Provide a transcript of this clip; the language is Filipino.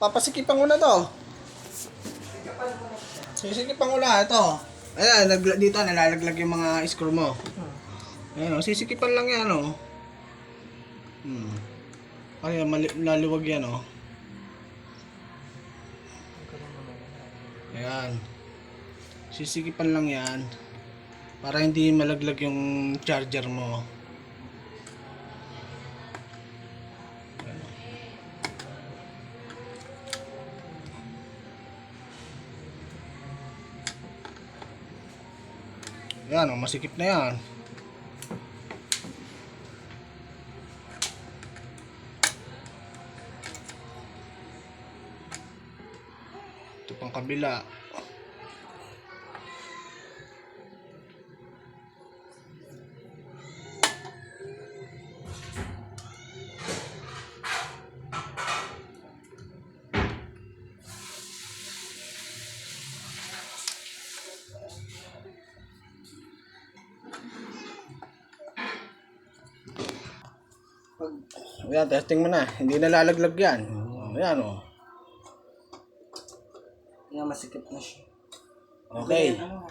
Papasikipan ko na to. Sisikipan ko na ito. Ayan, dito nalalaglag yung mga screw mo. Ayan, oh, sisikipan lang yan, oh. Hmm. Ay, mali, laliwag yan, oh. Ayan. Sisikipan lang yan. Para hindi malaglag yung charger mo. Yan, oh, masikip na yan. Ito pang kabila. Ayan, testing mo na. Hindi nalalaglag yan. Ayan, oh. Yan, masikip na siya. Okay. Ano,